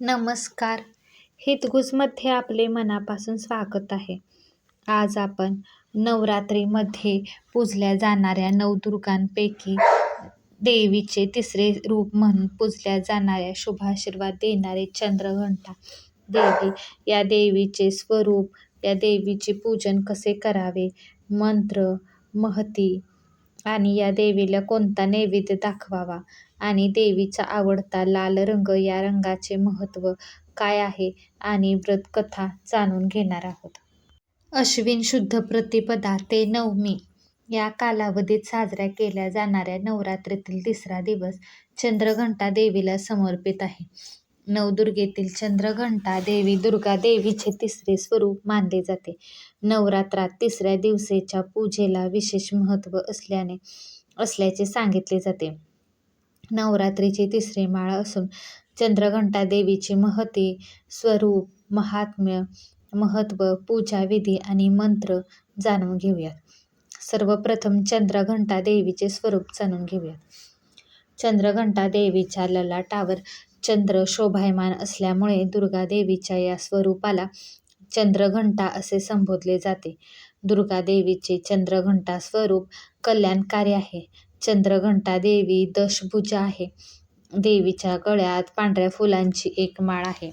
नमस्कार. हितगुजमध्ये आपले मनापासून स्वागत आहे. आज आपण नवरात्रीमध्ये पूजल्या जाणाऱ्या नवदुर्गांपैकी देवीचे तिसरे रूप म्हणून पूजल्या जाणाऱ्या शुभाशीर्वाद देणारे चंद्रघंटा देवी या देवीचे स्वरूप या देवीचे पूजन कसे करावे? मंत्र महती आणि या देवीला कोणता नैवेद्य दाखवावा? आणि देवीचा आवडता लाल रंग या रंगाचे महत्त्व काय आहे? आणि व्रतकथा जाणून घेणार आहोत. अश्विन शुद्ध प्रतिपदा ते नवमी. या कालावधीत साजऱ्या केल्या जाणाऱ्या नवरात्रीतील तिसरा दिवस चंद्रघंटा देवीला समर्पित आहे. नवदुर्गेतील चंद्रघंटा देवी दुर्गा देवीचे तिसरे स्वरूप मानले जाते. नवरात्रात तिसऱ्या दिवसेच्या पूजेला विशेष महत्त्व असल्याने असल्याचे सांगितले जाते. नवरात्रीची तिसरी माळ असून चंद्रघंटा देवीचे महती स्वरूप महात्म्य महत्त्व पूजाविधी आणि मंत्र जाणून घेऊयात. सर्वप्रथम चंद्रघंटा देवीचे स्वरूप जाणून घेऊयात. चंद्रघंटा देवीच्या ललाटावर चंद्र शोभायमान असल्यामुळे दुर्गा देवीच्या या स्वरूपाला चंद्रघंटा असे संबोधले जाते. दुर्गा देवीचे चंद्रघंटा स्वरूप कल्याणकारी आहे. चंद्रघंटा देवी दशभुजा आहे. देवीच्या गळ्यात पांढऱ्या फुलांची एक माळ आहे.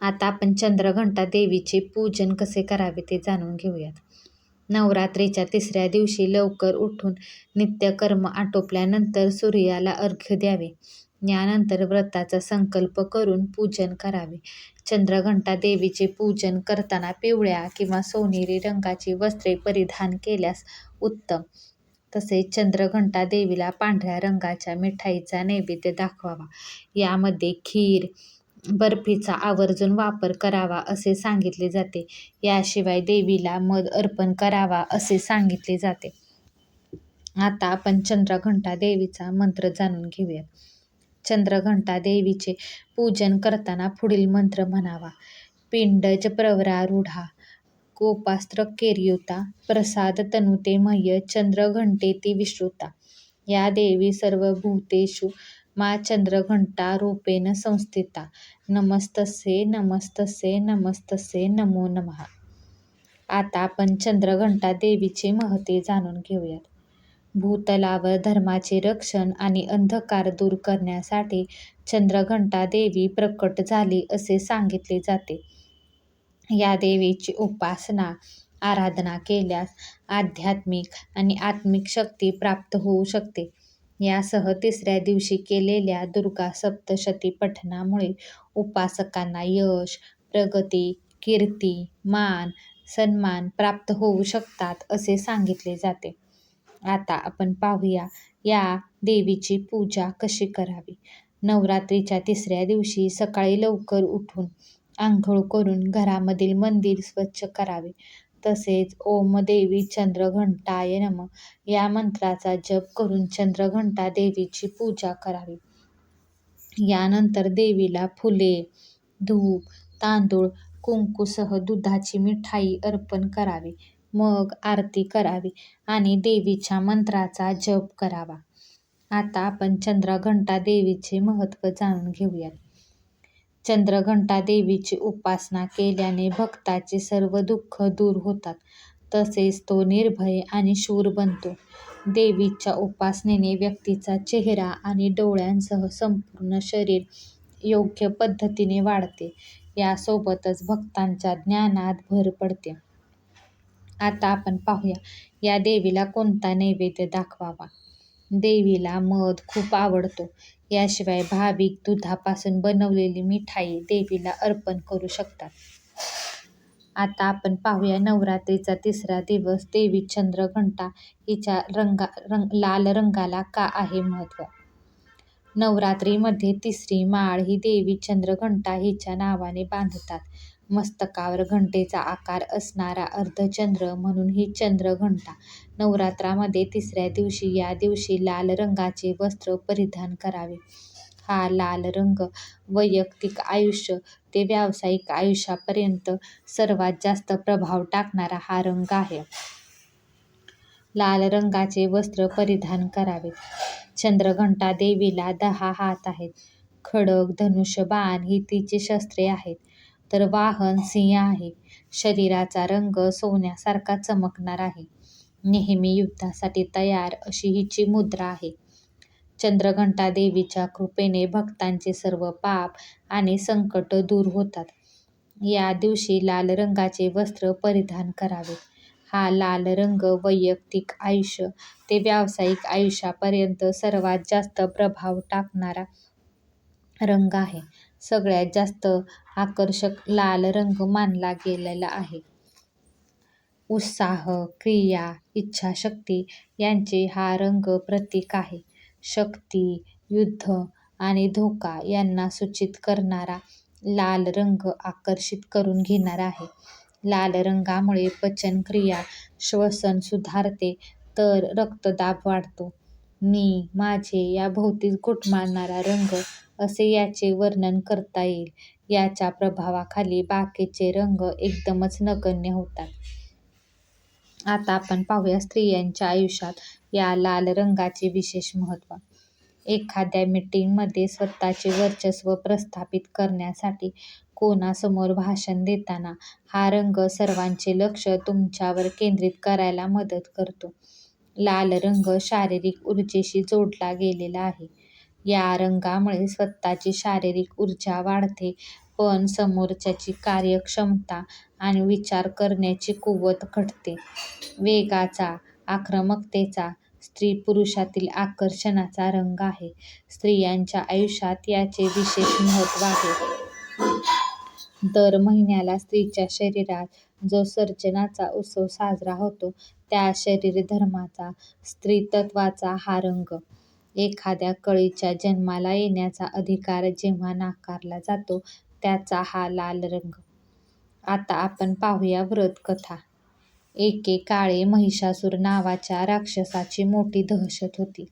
आता आपण चंद्रघंटा देवीचे पूजन कसे करावे ते जाणून घेऊयात. नवरात्रीच्या तिसऱ्या दिवशी लवकर उठून नित्यकर्म आटोपल्यानंतर सूर्याला अर्घ्य द्यावे. यानंतर व्रताचा संकल्प करून पूजन करावे. चंद्रघंटा देवीचे पूजन करताना पिवळ्या किंवा सोनेरी रंगाची वस्त्रे परिधान केल्यास उत्तम. तसेच चंद्रघंटा देवीला पांढऱ्या रंगाच्या मिठाईचा नैवेद्य दाखवावा. यामध्ये खीर बर्फीचा आवर्जून वापर करावा असे सांगितले जाते. याशिवाय देवीला मध अर्पण करावा असे सांगितले जाते. आता आपण चंद्रघंटा देवीचा मंत्र जाणून घेऊयात. चंद्रघंटा देवीचे पूजन करताना पुढील मंत्र म्हणावा. पिंडज प्रवरारूढा गोपास्त्र केर्युता प्रसाद तनुते मह्य चंद्रघंटेती विश्रुता. या देवी सर्व भूतेषु मा चंद्रघंटा रूपेण संस्थिता. नमस्तसे नमस्तसे नमस्तसे नमो नमः. आता आपण चंद्रघंटा देवीचे महते जाणून घेऊयात. भूतलावर धर्माचे रक्षण आणि अंधकार दूर करण्यासाठी चंद्रघंटा देवी प्रकट झाली असे सांगितले जाते. या देवीची उपासना आराधना केल्यास आध्यात्मिक आणि आत्मिक शक्ती प्राप्त होऊ शकते. यासह तिसऱ्या दिवशी केलेल्या दुर्गा सप्तशती पठणामुळे उपासकांना यश प्रगती कीर्ती मान सन्मान प्राप्त होऊ शकतात असे सांगितले जाते. आता आपण पाहूया या देवीची पूजा कशी करावी. नवरात्रीच्या तिसऱ्या दिवशी सकाळी लवकर उठून आंघोळ करून घरामधील मंदिर स्वच्छ करावे. तसेच ओम देवी चंद्रघंटाय नम या मंत्राचा जप करून चंद्रघंटा देवीची पूजा करावी. यानंतर देवीला फुले धूप तांदूळ कुंकूसह दुधाची मिठाई अर्पण करावी. मग आरती करावी आणि देवीच्या मंत्राचा जप करावा. आता आपण चंद्रघंटा देवीचे महत्त्व जाणून घेऊयात. चंद्रघंटा देवीची उपासना केल्याने भक्ताचे सर्व दुःख दूर होतात. तसेच तो निर्भय आणि शूर बनतो. देवीच्या उपासनेने व्यक्तीचा चेहरा आणि डोळ्यांसह संपूर्ण शरीर योग्य पद्धतीने वाढते. यासोबतच भक्तांच्या ज्ञानात भर पडते. आता आपण पाहूया. या देवीला कोणता नैवेद्य दाखवावा? देवीला मध खूप आवडतो. याशिवाय भाविक दुधापासून बनवलेली मिठाई देवीला अर्पण करू शकतात. आता आपण पाहूया नवरात्रीचा तिसरा दिवस. देवी चंद्रघंटा हिच्या रंगा रंग लाल रंगाला का आहे महत्त्व नवरात्रीमध्ये तिसरी माळ ही देवी चंद्रघंटा हिच्या नावाने बांधतात. मस्तकावर घंटेचा आकार असणारा अर्धचंद्र म्हणून ही चंद्रघंटा नवरात्रामध्ये तिसऱ्या दिवशी या दिवशी लाल रंगाचे वस्त्र परिधान करावे. हा लाल रंग वैयक्तिक आयुष्य ते व्यावसायिक आयुष्यापर्यंत सर्वात जास्त प्रभाव टाकणारा हा रंग आहे. लाल रंगाचे वस्त्र परिधान करावे. चंद्रघंटा देवीला दहा हात आहेत. खड्ग धनुष्य बाण ही तिची शस्त्रे आहेत. तर वाहन सिंह आहे. शरीराचा रंग सोन्यासारखा चमकणार आहे. नेहमी युद्धासाठी तयार अशी हिची मुद्रा आहे. चंद्रघंटा देवीच्या कृपेने भक्तांचे सर्व पाप आणि संकट दूर होतात. या दिवशी लाल रंगाचे वस्त्र परिधान करावे. हा लाल रंग वैयक्तिक आयुष्य ते व्यावसायिक आयुष्यापर्यंत सर्वात जास्त प्रभाव टाकणारा रंग आहे. सगळ्यात जास्त आकर्षक लाल रंग मानला गेलेला आहे. उत्साह क्रिया इच्छाशक्ती यांचे हा रंग प्रतीक आहे. शक्ती युद्ध आणि धोका यांना सूचित करणारा लाल रंग आकर्षित करून घेणारा आहे. लाल रंगामुळे पचनक्रिया श्वसन सुधारते तर रक्तदाब वाढतो. मी माझे या भोवती रंग असे याचे वर्णन करता येईल. याच्या प्रभावाखाली बाकीचे रंग एकदमच नगण्य होतात. आता आपण पाहूया स्त्रियांच्या आयुष्यात या लाल रंगाचे विशेष महत्त्व. एखाद्या मीटिंगमध्ये स्वतःचे वर्चस्व प्रस्थापित करण्यासाठी कोणासमोर भाषण देताना हा रंग सर्वांचे लक्ष तुमच्यावर केंद्रित करायला मदत करतो. लाल रंग शारीरिक ऊर्जेशी जोडला गेलेला आहे. या रंगामुळे स्वतःची शारीरिक ऊर्जा वाढते पण समोरच्याची कार्यक्षमता आणि विचार करण्याची कुवत घटते. वेगाचा आक्रमकतेचा स्त्री पुरुषातील आकर्षणाचा रंग आहे. स्त्रियांच्या आयुष्यात याचे विशेष महत्त्व आहे. दर महिन्याला स्त्रीच्या शरीरात जो सर्जनाचा उत्सव साजरा होतो त्या शरीरधर्माचा स्त्रीतत्वाचा हा रंग एखाद्या कळीच्या जन्माला येण्याचा अधिकार जेव्हा नाकारला जातो त्याचा हा लाल रंग. आता आपण पाहूया व्रतकथा. एके काळी महिषासूर नावाच्या राक्षसाची मोठी दहशत होती.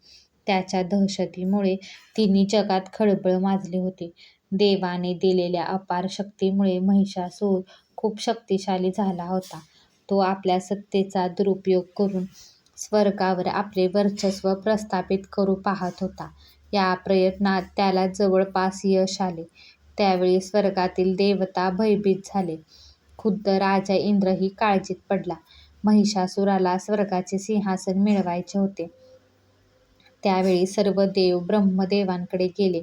त्याच्या दहशतीमुळे तिने जगात खळबळ माजली होती. देवाने दिलेल्या अपार शक्तीमुळे महिषासूर खूप शक्तिशाली झाला होता. तो आपल्या सत्तेचा दुरुपयोग करून स्वर्गावर आपले वर्चस्व प्रस्थापित करू पाहत होता. या प्रयत्नात त्याला जवळपास यश आले. त्यावेळी स्वर्गातील देवता भयभीत झाले. खुद्द राजा इंद्रही काळजीत पडला. महिषासुराला स्वर्गाचे सिंहासन मिळवायचे होते. त्यावेळी सर्व देव ब्रह्मदेवांकडे गेले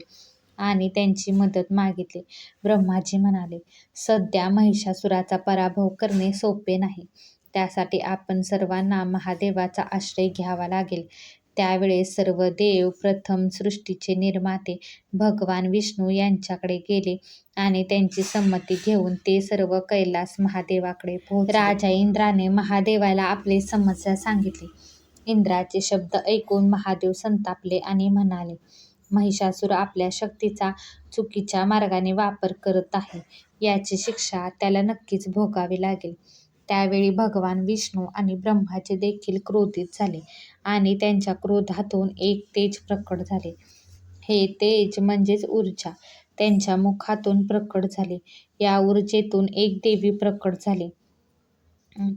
आणि त्यांची मदत मागितली. ब्रह्माजी म्हणाले सध्या महिषासुराचा पराभव करणे सोपे नाही. त्यासाठी आपण सर्वांना महादेवाचा आश्रय घ्यावा लागेल. त्यावेळेस सर्व देव प्रथम सृष्टीचे निर्माते भगवान विष्णू यांच्याकडे गेले आणि त्यांची संमती घेऊन ते सर्व कैलास महादेवाकडे पोहोचले. राजा इंद्राने महादेवाला आपली समस्या सांगितली. इंद्राचे शब्द ऐकून महादेव संतापले आणि म्हणाले महिषासूर आपल्या शक्तीचा चुकीच्या मार्गाने वापर करत आहे. याची शिक्षा त्याला नक्कीच भोगावी लागेल. त्यावेळी भगवान विष्णू आणि ब्रह्माचे देखील क्रोधित झाले आणि त्यांच्या क्रोधातून एक तेज प्रकट झाले. हे तेज म्हणजेच ऊर्जा. त्यांच्या मुखातून प्रकट झाले. या ऊर्जेतून एक देवी प्रकट झाली.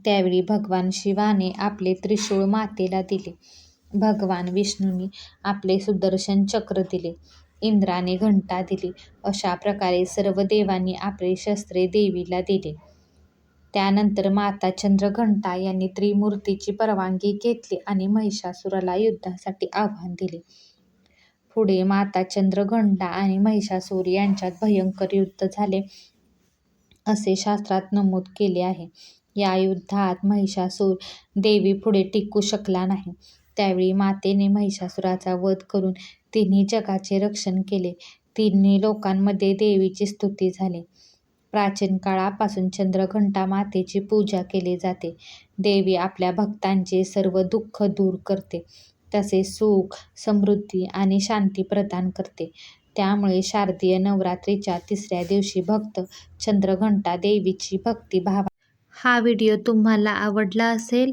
त्यावेळी भगवान शिवाने आपले त्रिशूळ मातेला दिले. भगवान विष्णूंनी आपले सुदर्शन चक्र दिले. इंद्राने घंटा दिली. अशा प्रकारे सर्व देवांनी आपले शस्त्रे देवीला दिले. त्यानंतर माता चंद्रघंटा यांनी त्रिमूर्तीची परवानगी घेतली आणि महिषासुराला युद्धासाठी आव्हान दिले. पुढे माता चंद्रघंटा आणि महिषासूर यांच्यात भयंकर युद्ध झाले असे शास्त्रात नमूद केले आहे. या युद्धात महिषासूर देवी पुढे टिकू शकला नाही. त्यावेळी मातेने महिषासुराचा वध करून तिन्ही जगाचे रक्षण केले. तिन्ही लोकांमध्ये देवीची स्तुती झाली. प्राचीन काळापासून चंद्रघंटा मातेची पूजा केली जाते. देवी आपल्या भक्तांचे सर्व दुःख दूर करते. तसेच सुख समृद्धी आणि शांती प्रदान करते. त्यामुळे शारदीय नवरात्रीच्या तिसऱ्या दिवशी भक्त चंद्रघंटा देवीची भक्ती भक्तिभावा हा व्हिडिओ तुम्हाला आवडला असेल